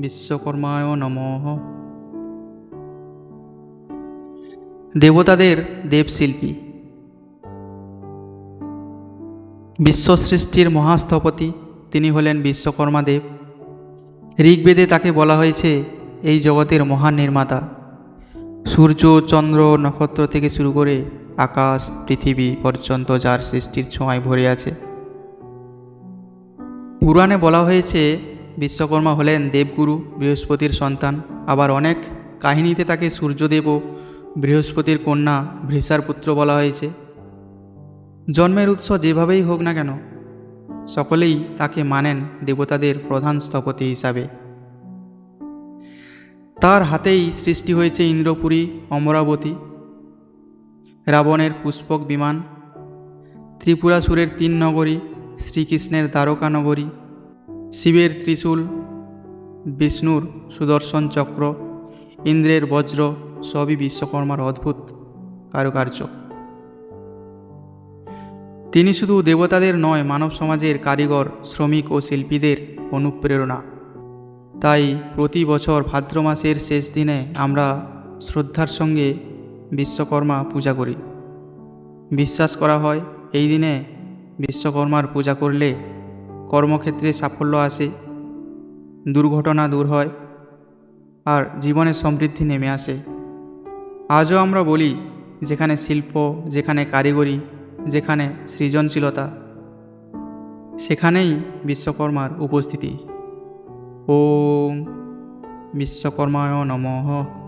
বিশ্বকর্মায় নমঃ। দেবতাদের দেবশিল্পী। বিশ্ব সৃষ্টির মহাস্থপতি তিনি হলেন বিশ্বকর্মা দেব। ঋগ্বেদে তাকে বলা হয়েছে, এই জগতের মহান নির্মাতা। সূর্য, চন্দ্র, নক্ষত্র থেকে শুরু করে আকাশ, পৃথিবী পর্যন্ত যার সৃষ্টির ছোঁয়ায় ভরে আছে। পুরাণে বলা হয়েছে বিশ্বকর্মা হলেন দেবগুরু, বৃহস্পতির সন্তান। আবার অনেক কাহিনীতে তাকে সূর্যদেব ও বৃহস্পতির কন্যা ভৃষার পুত্র বলা হয়েছে। জন্মের উৎস যেভাবেই হোক না কেন, সকলেই তাকে মানেন দেবতাদের প্রধান স্থপতি হিসাবে। তার হাতেই সৃষ্টি হয়েছে ইন্দ্রপুরী, অমরাবতী, রাবণের পুষ্পক বিমান, ত্রিপুরাসুরের তিন নগরী, শ্রীকৃষ্ণের দ্বারকা নগরী শিবের ত্রিশূল, বিষ্ণুর সুদর্শন চক্র, ইন্দ্রের বজ্র, সবই বিশ্বকর্মার অদ্ভুত কারুকার্য। তিনি শুধু দেবতাদের নয়, মানব সমাজের কারিগর, শ্রমিক ও শিল্পীদের অনুপ্রেরণা। তাই প্রতি বছর ভাদ্র মাসের শেষ দিনে আমরা শ্রদ্ধার সঙ্গে বিশ্বকর্মা পূজা করি। বিশ্বাস করা হয়, এই দিনে বিশ্বকর্মার পূজা করলে কর্মক্ষেত্রে সাফল্য আসে, দুর্ঘটনা দূর হয় আর জীবনে সমৃদ্ধি নেমে আসে। আজও আমরা বলি, যেখানে শিল্প, যেখানে কারিগরি, যেখানে সৃজনশীলতা, সেখানেই বিশ্বকর্মার উপস্থিতি। ওম বিশ্বকর্মায় নমঃ।